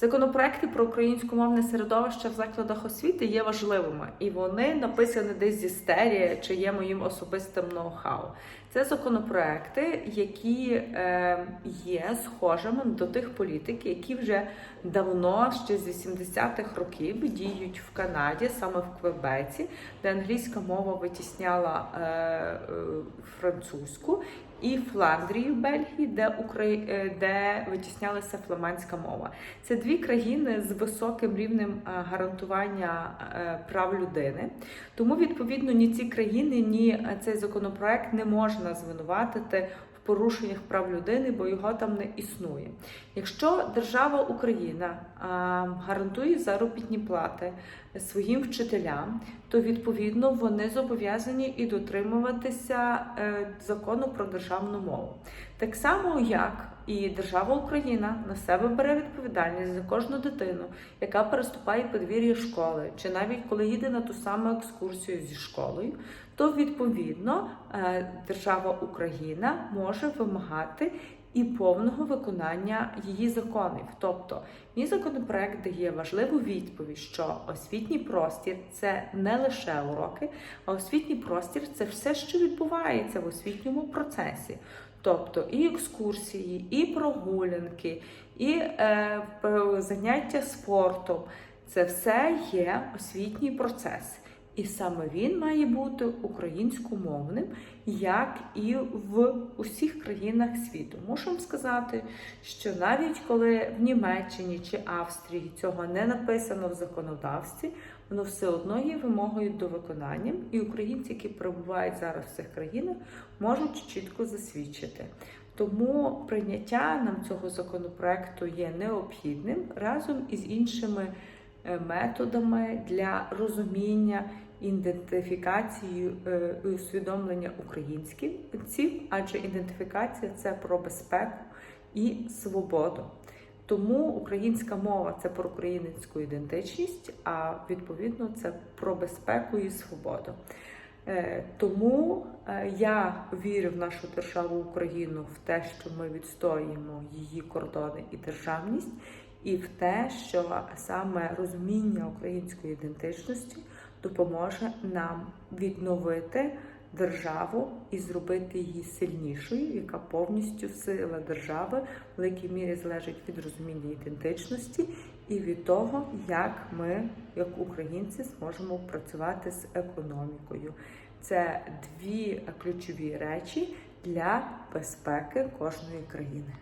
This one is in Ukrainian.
Законопроекти про українськомовне середовище в закладах освіти є важливими, і вони написані десь зі стерії, чи є моїм особистим ноу-хау. Це законопроекти, які е, є схожими до тих політик, які вже давно, ще з 80-х років, діють в Канаді, саме в Квебеці, де англійська мова витісняла е, е, французьку, і Фландрії в Бельгії, де Украї... де витіснялася фламандська мова. Це дві країни з високим рівнем гарантування прав людини. Тому, відповідно, ні ці країни, ні цей законопроект не можна звинуватити в порушеннях прав людини, бо його там не існує. Якщо держава Україна гарантує заробітні плати своїм вчителям, то відповідно вони зобов'язані і дотримуватися е, закону про державну мову. Так само, як і держава Україна на себе бере відповідальність за кожну дитину, яка переступає подвір'я школи, чи навіть коли їде на ту саму екскурсію зі школою, то відповідно е, держава Україна може вимагати і повного виконання її законів. Тобто, мій законопроект дає важливу відповідь, що освітній простір це не лише уроки, а освітній простір це все, що відбувається в освітньому процесі. Тобто і екскурсії, і прогулянки, і е, заняття спортом це все є освітній процес. І саме він має бути українськомовним, як і в усіх країнах світу. Мушу вам сказати, що навіть коли в Німеччині чи Австрії цього не написано в законодавстві, воно все одно є вимогою до виконання, і українці, які перебувають зараз в цих країнах, можуть чітко засвідчити. Тому прийняття нам цього законопроекту є необхідним разом із іншими е, методами для розуміння, ідентифікації е, і усвідомлення українських, адже ідентифікація це про безпеку і свободу. Тому українська мова це про українську ідентичність, а відповідно це про безпеку і свободу. Е, Тому е, я вірю в нашу державу Україну в те, що ми відстоїмо її кордони і державність, і в те, що саме розуміння української ідентичності допоможе нам відновити державу і зробити її сильнішою, яка повністю сила держави в великій мірі залежить від розуміння ідентичності і від того, як ми, як українці, зможемо працювати з економікою. Це дві ключові речі для безпеки кожної країни.